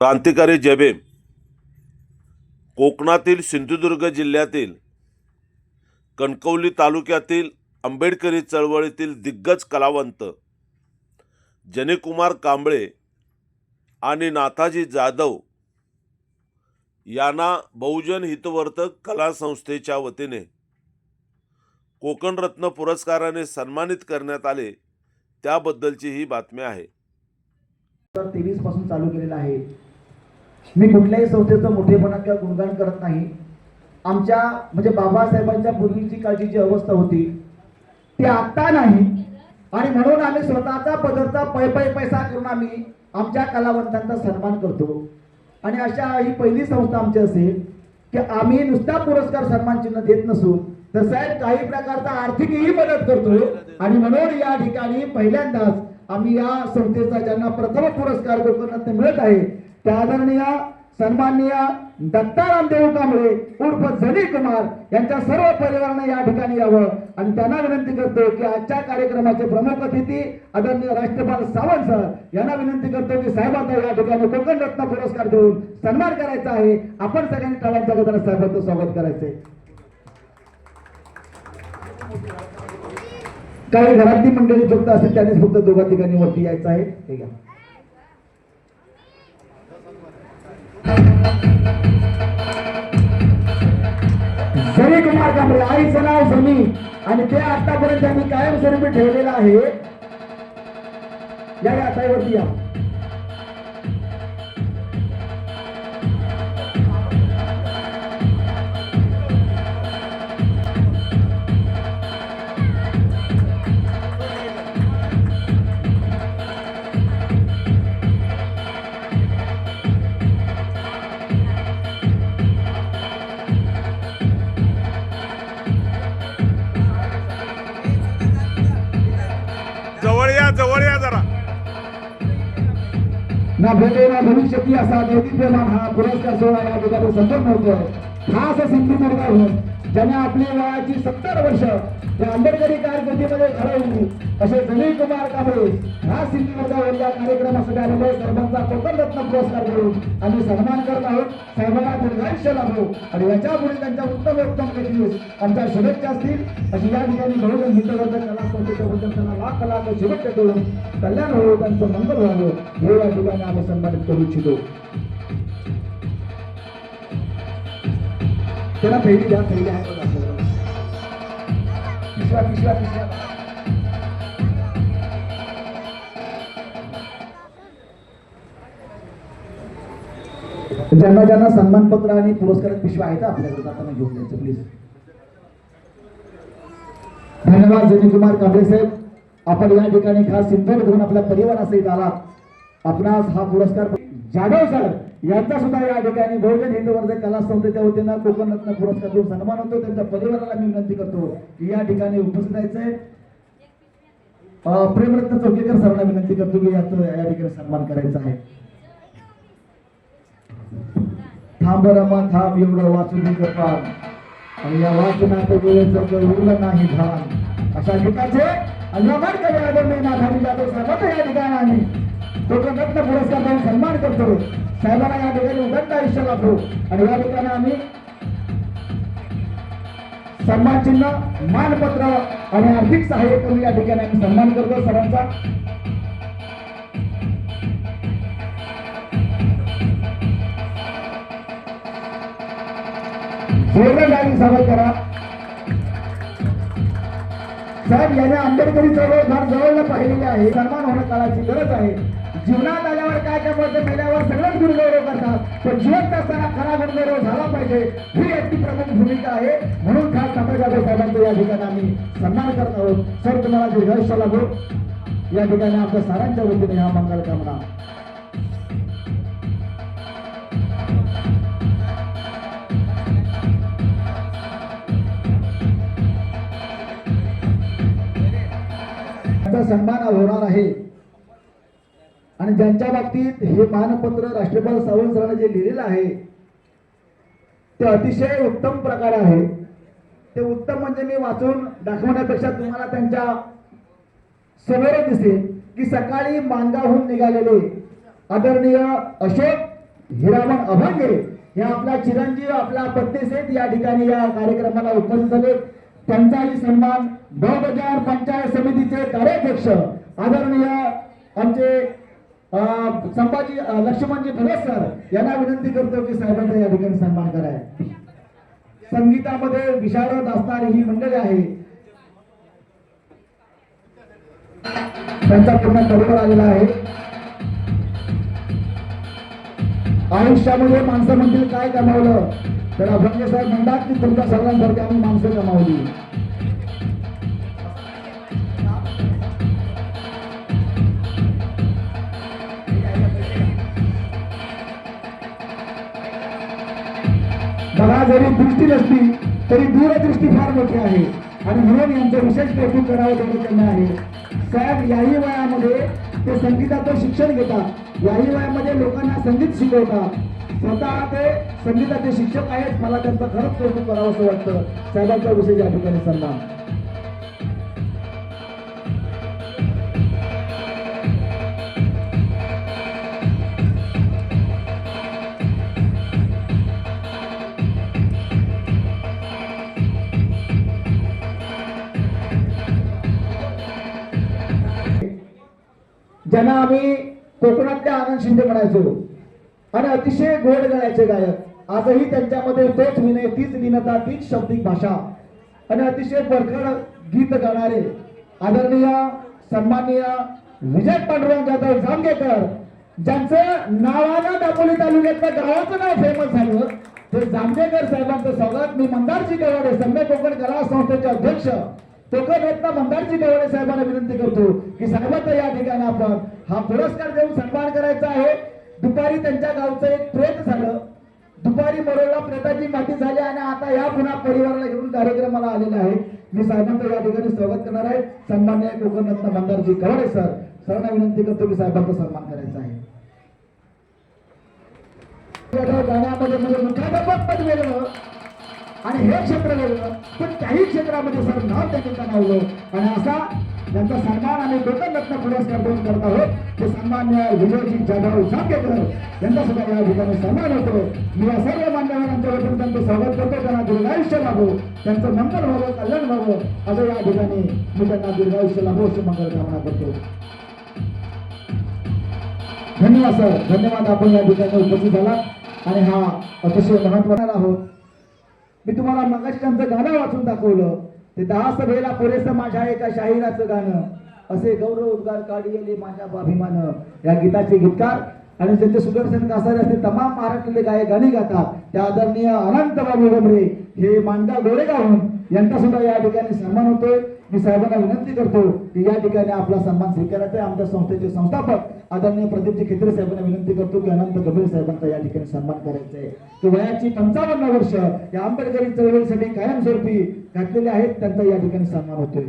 क्रांतिकारी जबेम कोकणातील सिंधुदुर्ग जिल्ह्यातील कणकवली तालुक्यातील आंबेडकरी चळवळीतील दिग्गज कलावंत जनीकुमार कांबळे आणि नाथाजी जाधव यांना बहुजन हितवर्तक कला संस्थेच्या वतीने कोकणरत्न पुरस्काराने सन्मानित करण्यात आले त्याबद्दलची ही बातमी आहे. तर तेवीसपासून चालू केलेला आहे. मी कुठल्याही संस्थेचं मोठेपणा किंवा गुणगान करत नाही. आमच्या म्हणजे बाबासाहेबांच्या पूर्वीची काळची जी अवस्था होती ती आता नाही. आणि म्हणून आम्ही स्वतःचा पदरचा पै पै पैसा करून आम्ही आमच्या कलावंतांचा सन्मान करतो. आणि अशा ही पहिली संस्था आमची असेल की आम्ही नुसता पुरस्कार सन्मान चिन्ह देत नसून तर साहेब काही प्रकारचा आर्थिकही मदत करतो. आणि म्हणून या ठिकाणी पहिल्यांदाच आम्ही या संस्थेचा ज्यांना प्रथम पुरस्कार कोकणात मिळत आहे त्या आदरणीय सन्माननीय दत्ताराम रामदेव कांबळे उर्फ जनी कुमार यांच्या सर्व परिवाराने या ठिकाणी यावं. आणि त्यांना विनंती करतो की आजच्या कार्यक्रमाचे प्रमुख अतिथी आदरणीय राष्ट्रपाल सावंत सर यांना विनंती करतो की साहेबांना या ठिकाणी कोकण रत्न पुरस्कार देऊन सन्मान करायचा आहे. आपण सगळ्यांनी टाळ्यांच्या गजरात साहेबांचं स्वागत करायचंय. काही घरातली मंडळी फक्त असेल त्यांनीच फक्त दोघा ठिकाणी वरती यायचं आहे. ठीक आहे सनी कुमार कांबळे आईचं नाव सनी आणि ते आतापर्यंत त्यांनी कायमस्वरूपी ठेवलेलं आहे. या या ताईवरती या. ना भेटे ना भविष्यती असा दैदिप्यमान हा पुरस्कार सोहळा या ठिकाणी संपन्न होतो खास सिंधुदुर्गाहून ज्याने आपली वयाची सत्तर वर्ष या आंबेडकरी कारकिर्दीमध्ये घडवली असे जमीन कुमार कांबळे हा सिंधुदुर्गावर या कार्यक्रमासाठी आलेले म्हणजे सर्वांचा कोकण रत्न पुरस्कार देऊन आम्ही सन्मान करत आहोत. साहेबांना दीर्घायुष्य लाभो. आणि याच्यापुढे त्यांच्या उत्तम उत्तम दिवस आमच्या शुभेच्छा असतील. अशी या ठिकाणी बहुजन हितवर्धक कला संस्थेच्या त्यांना लाख लाख शुभेच्छा देऊन कल्याण हो त्यांचं मंगल व्हावं हे या ठिकाणी आम्ही सन्मानित करू इच्छितो. त्याला पहिली द्या पहिली आहे बघा आपल्याकडे. पिशव्या ज्यांना ज्यांना सन्मानपत्र आणि पुरस्कार पिशव्या आहेत आपल्याकडे जाताना घेऊन द्यायचं प्लीज धन्यवाद जनी कुमार कांबळे साहेब. आपण या ठिकाणी खास सिंधर घेऊन आपल्या परिवारासहित आलात. आपणास हा पुरस्कार जाधव साहेब यांचा सुद्धा या ठिकाणी बहुजन हिंदू वर्ग कला संस्थेच्या वतीनं कोकण रत्न पुरस्कार देऊन सन्मान होतो. त्यांच्या परिवाराला मी विनंती करतो की या ठिकाणी उपस्थित राहायचंय प्रेमरत्न चौकेकर सरांना विनंती करतो की याचं या ठिकाणी सन्मान करायचा आहे. थांब रमा थांब एवढं वाचून दे आणि या वाचनात वेळेचं उरलं नाही भान अशा ठिकाणचे अल्लामार कवी आदरणीय नाथानी जाधव साहेबांना या ठिकाणी लोकरत्न पुरस्कार देऊन सन्मान करतो. साहेबांना या ठिकाणी उदंड आयुष्य लाभो आणि या ठिकाणी आम्ही सन्मान चिन्ह मानपत्र आणि आर्थिक सहाय्य करून या ठिकाणी आम्ही सन्मान करतो सरांचा जोरदार करा. साहेब याने आंबेडकरी चळवळ फार जवळला पाहिलेली आहे. सन्मान होण्या काळाची गरज आहे. जीवनात आल्यावर काय काय पडतं मेल्यावर सगळंच गुणगौरव करतात. पण जिवंत असताना खरा गुणगौरव झाला पाहिजे. ही अगदी प्रमुख भूमिका आहे. म्हणून खास नाथा जाधव साहेबांचा या ठिकाणी आम्ही सन्मान करत आहोत. सर तुम्हाला दीर्घायुष्य लाभो या ठिकाणी आमच्या सारांच्या वतीने हा मंगल कामना. सन्मान होणार आहे. आणि ज्यांच्या बाबतीत हे मानपत्र राष्ट्रपाल सावंत सरांनी जे लिहिलेलं आहे ते अतिशय उत्तम प्रकार आहे. ते उत्तम म्हणजे मी वाचून दाखवण्यापेक्षा तुम्हाला त्यांच्यासमोर दिसेल की सकाळी मानगावहून निघालेले आदरणीय अशोक हिरामण अभंगे हे आपला चिरंजीव आपला पत्नीसेठ या ठिकाणी या कार्यक्रमाला उपस्थित झाले. त्यांचाही सन्मान ब बजार पंचायत समितीचे कार्याध्यक्ष आदरणीय आमचे संभाजी लक्ष्मणजी भगत सर यांना विनंती करतो की साहेबांचा या ठिकाणी सन्मान कराय संगीतामध्ये विशारद असणारी ही मंडळी आहे. त्यांचा पूर्ण परिवार आलेला आहे. आयुष्यामध्ये माणसं म्हणतील काय कमावलं तर अभंग साहेब म्हणतात की तुमच्या सर्वांसारखी आम्ही माणसं कमावली कला जरी दृष्टी नसली तरी दूरदृष्टी फार मोठी आहे. आणि म्हणून यांचं विशेष कौतुक करावं त्यांनी त्यांना आहे. साहेब याही वयामध्ये ते संगीताचं शिक्षण घेतात. याही वयामध्ये लोकांना संगीत शिकवतात. स्वतः ते संगीताचे शिक्षक आहेत मला त्यांचं खरंच कौतुक करावं असं वाटतं. साहेबांच्या विषयी या ठिकाणी सल्ला ज्यांना आम्ही कोकणातल्या आनंद शिंदे म्हणायचो. आणि अतिशय गोड गाण्याचे गायक. आजही त्यांच्यामध्ये तोच विनय तीच लीनता तीच शब्दिक भाषा. आणि अतिशय परखड गीत गाणारे आदरणीय सन्माननीय विजय पांडुरंग जाधव जामगेकर ज्यांचं नावानं दापोली तालुक्यातल्या गावाचं नाव फेमस झालं ते जामगेकर साहेबांचं स्वागत. मी मंदारजी गवाडे सम्य कोकण कला संस्थेचे अध्यक्ष. कोकण रत्न मंदारजी गवाडे साहेबांना विनंती करतो की साहेबांचा या ठिकाणी आपण हा पुरस्कार देऊन सन्मान करायचा आहे. दुपारी त्यांच्या गावचं एक प्रेत झालं. दुपारी मरोला प्रेताची माती झाली आणि आता या पुन्हा परिवाराला घेऊन कार्यक्रमाला आलेला आहे. मी साहेबांचं या ठिकाणी स्वागत करणार आहे. सन्मान्य कोकणरत्न मंदारजी गवाडे सर सरांना विनंती करतो की साहेबांचा सन्मान करायचा आहे. गाण्यामध्ये म्हणजे पण वेगळं आणि हे क्षेत्र वेगळं पण काही क्षेत्रामध्ये सर नाव त्यांनी कमावलं आणि असा त्यांचा सन्मान आम्ही कोकण रत्न पुरस्कार देऊन करत आहोत. ते सन्मान्य विजयजी जाधव जामखेकर यांचा सुद्धा या ठिकाणी सन्मान होतो. मी या सर्व मान्यवरांच्या वतीने त्यांचं स्वागत करतो. त्यांना दीर्घायुष्य लाभो. त्यांचं मंगल व्हावं कल्याण व्हावं असं या ठिकाणी मी त्यांना दीर्घायुष्य लाभो अशी मंगल कामना करतो. धन्यवाद सर. धन्यवाद. आपण या ठिकाणी उपस्थित झाला आणि हा अतिशय महत्त्वाचा आहोत. मी तुम्हाला मगाशी त्यांचं गाणं वाचून दाखवलं. ते दहा सभेला पुरेसं माझ्या एका शाहिराचं गाणं. असे गौरव उद्गार काढिले माझ्या अभिमान. या गीताचे गीतकार आणि ज्यांचे सुदर्शन कासारे असे तमाम महाराष्ट्रातले गायक गाणी गातात. त्या आदरणीय अनंत बाबू डोंबरे हे मांडा गोरेगावहून. यांचा सुद्धा या ठिकाणी सन्मान होतोय. मी साहेबांना विनंती करतो की या ठिकाणी आपला सन्मान स्वीकारायचा आहे. आमच्या संस्थेचे संस्थापक आदरणीय प्रदीपजी खेत्रे साहेबांना विनंती करतो की अनंत गंभीर साहेबांचा या ठिकाणी सन्मान करायचा आहे. की वयाची पंचावन्न वर्ष या आंबेडकरी चळवळीसाठी कायमस्वरूपी घातलेले आहेत. त्यांचा या ठिकाणी सन्मान होतोय.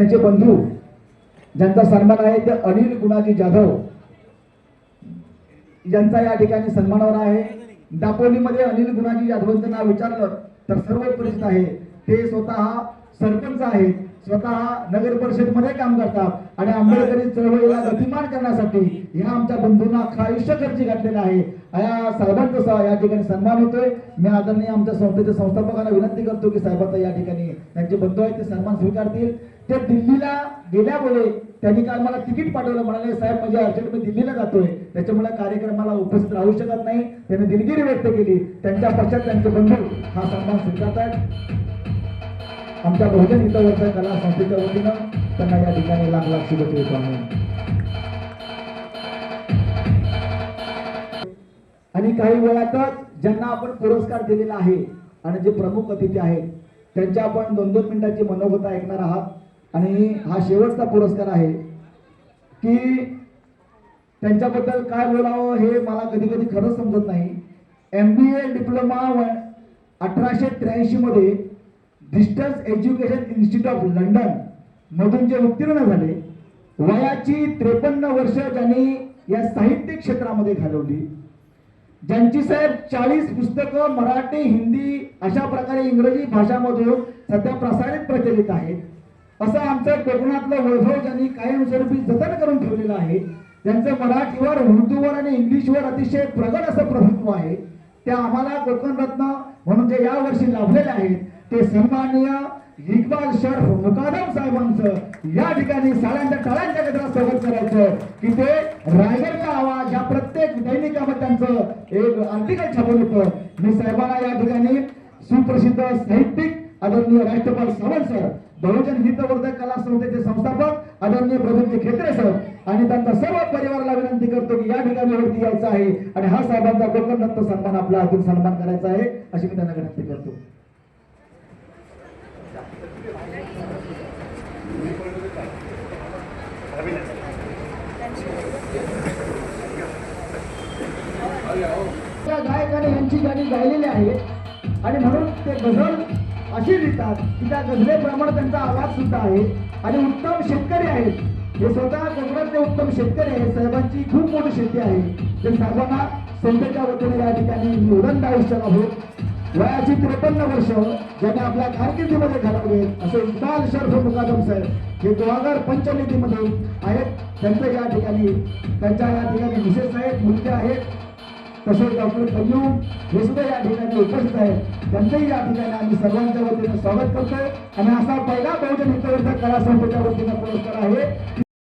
त्यांचे बंधू ज्यांचा सन्मान आहे ते अनिल गुणाजी जाधव. यांचा या ठिकाणी सन्मानावर आहे. दापोलीमध्ये अनिल गुणाजी जाधवांचं नाव विचारलं तर सर्व परिचित आहे. ते स्वतः सरपंच आहेत. स्वतः नगर परिषदमध्ये काम करतात. आणि आंबेडकरी चळवळीला गतिमान करण्यासाठी या आमच्या बंधूंना आयुष्य खर्ची घातलेला आहे. या साहेबांचा सा- या ठिकाणी सन्मान होतोय. मी आदरणीय आमच्या संस्थेच्या संस्थापकांना विनंती करतो की साहेबांचा या ठिकाणी त्यांचे बंधू आहेत ते सन्मान स्वीकारतील. ते दिल्लीला गेल्यामुळे त्यांनी काल मला तिकीट पाठवलं. म्हणाले साहेब म्हणजे अर्जंट मी दिल्लीला जातोय. त्याच्यामुळे कार्यक्रमाला उपस्थित राहू शकत नाही. त्यांनी दिलगिरी व्यक्त केली. त्यांच्या पश्चात त्यांचे बंधू हा सन्मान स्वीकारतात आमच्या बहुजन हितवर्धक कला संस्थेच्या वतीनं त्यांना या ठिकाणी लाख लाख शुभेच्छा आणि काही वेळातच ज्यांना आपण पुरस्कार दिलेला आहे आणि जे प्रमुख अतिथी आहेत त्यांच्या आपण दोन दोन मिनिटाची मनोगत ऐकणार आहात. आणि हा शेवटचा पुरस्कार आहे की त्यांच्याबद्दल काय बोलावं हे मला कधी कधी खरंच समजत नाही. एम बी ए डिप्लोमा अठराशे त्र्याऐंशी मध्ये distance education institute of London मधून जे उत्तीर्ण झाले वयाची त्रेपन्न वर्ष ज्यांनी या साहित्य क्षेत्रामध्ये घालवली. ज्यांची साहेब चाळीस पुस्तकं मराठी हिंदी अशा प्रकारे इंग्रजी भाषामधून सध्या प्रसारित प्रचलित आहेत. असं आमचं कोकणातलं वैभव ज्यांनी कायमस्वरूपी जतन करून ठेवलेलं आहे. त्यांचं मराठीवर उर्दूवर आणि इंग्लिशवर अतिशय प्रगत असं प्रभुत्व आहे त्या आम्हाला कोकण रत्न म्हणून जे या वर्षी लाभलेले आहेत ते सन्माननीय इक्बाल शर्फ मुकादम साहेबांचं या ठिकाणी साड्यांच्या टाळ्यांच्या गजरात स्वागत करायचं. की ते रायगडचा आवाज या प्रत्येक दैनिकामध्ये त्यांचं एक आर्टिकल छापून होतं. मी साहेबांना या ठिकाणी सुप्रसिद्ध साहित्यिक आदरणीय राष्ट्रपाल सावंत सर बहुजन हितवर्धक कला संस्थेचे संस्थापक आदरणीय प्रदीपजी खेत्रे सर आणि त्यांचा सर्व परिवाराला विनंती करतो की या ठिकाणी वरती यायचं आहे. आणि हा साहेबांचा कोकण सन्मान आपला हातून सन्मान करायचा आहे अशी मी त्यांना विनंती करतो. गायकाने यांची गाणी गायलेली आहेत. आणि म्हणून ते गझल अशी लिहितात की त्या गझलेप्रमाणे त्यांचा आवाज सुद्धा आहे. आणि उत्तम शेतकरी आहेत. हे स्वतः कोकणातले उत्तम शेतकरी आहेत. साहेबांची खूप मोठी शेती आहे. ते साहेबांना संस्थेच्या वतीने या ठिकाणी मी उदंड आयुष्य वयाची त्रेपन्न वर्ष ज्यांनी आपल्या कारकिर्दीमध्ये घालवले असे इकबाल शर्फ मुकादम साहेब हे दोन हजार पंचनीतीमध्ये आहेत. त्यांचं या ठिकाणी त्यांच्या या ठिकाणी मिसेस आहेत मुलगे आहेत. तसेच डॉक्टर कय्यूम हे सुद्धा या ठिकाणी उपस्थित आहेत. त्यांचंही या ठिकाणी आम्ही सर्वांच्या वतीने स्वागत करतोय. आणि असा पहिला बहुजन हितवर्धक कला संस्थेच्या वतीनं पुरस्कार आहे.